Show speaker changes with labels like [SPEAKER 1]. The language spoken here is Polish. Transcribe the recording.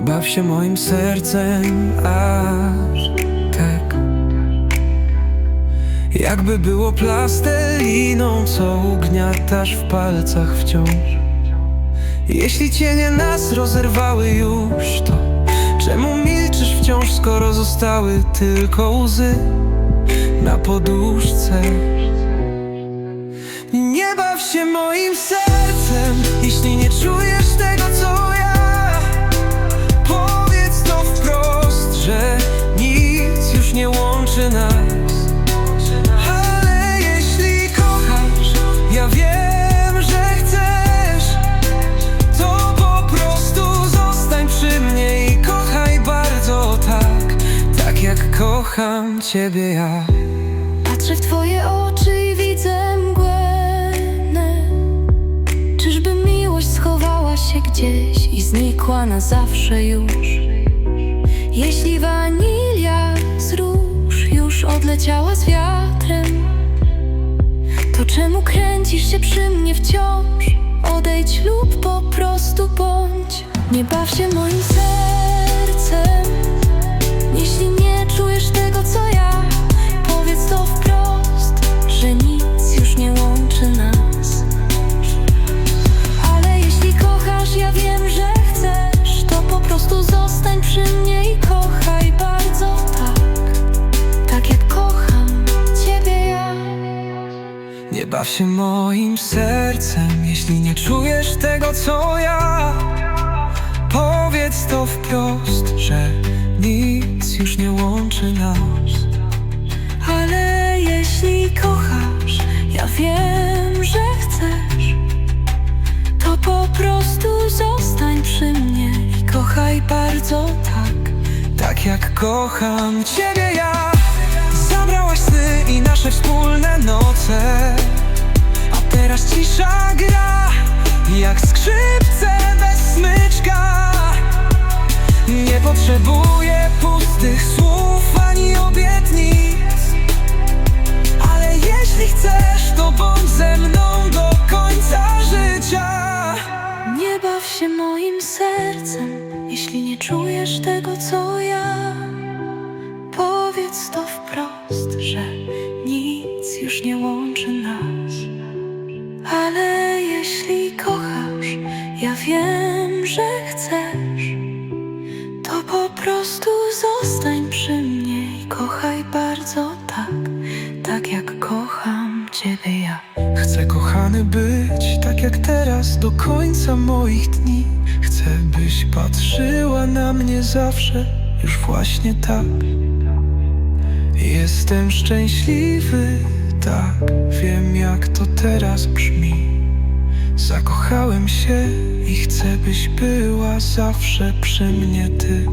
[SPEAKER 1] baw się moim sercem aż tak Jakby było plasteliną, co ugniatasz w palcach wciąż Jeśli cienie nas rozerwały już, to czemu milczysz wciąż, skoro zostały tylko łzy na poduszce? Nie baw się moim sercem, jeśli nie czujesz łączy nas. Ale jeśli kochasz, ja wiem, że chcesz, to po prostu zostań przy mnie i kochaj bardzo tak, tak jak kocham ciebie ja.
[SPEAKER 2] Patrzę w twoje oczy i widzę mgłę Czyżby miłość schowała się gdzieś i znikła na zawsze już już odleciała z wiatrem. To czemu kręcisz się przy mnie wciąż? Odejdź lub po prostu bądź. Nie baw się moim sercem
[SPEAKER 1] baw się moim sercem, jeśli nie czujesz tego, co ja. Powiedz to wprost, że nic już nie łączy nas.
[SPEAKER 2] Ale jeśli kochasz, ja wiem, że chcesz To po prostu zostań przy mnie i kochaj bardzo tak
[SPEAKER 1] Tak jak kocham ciebie ja. Zabrałaś sny i nasze wspólne noce. Teraz cisza gra, jak skrzypce bez smyczka. Nie potrzebuję pustych słów ani obietnic. Ale jeśli chcesz, to bądź ze mną do końca życia.
[SPEAKER 2] Nie baw się moim sercem, jeśli nie czujesz tego, co ja. Jeśli kochasz, ja wiem, że chcesz, to po prostu zostań przy mnie i kochaj bardzo tak, tak jak kocham ciebie ja.
[SPEAKER 1] Chcę kochany być tak jak teraz do końca moich dni. Chcę byś patrzyła na mnie zawsze, już właśnie tak. Jestem szczęśliwy, tak, wiem jak to teraz brzmi. Zakochałem się i chcę byś była zawsze przy mnie ty.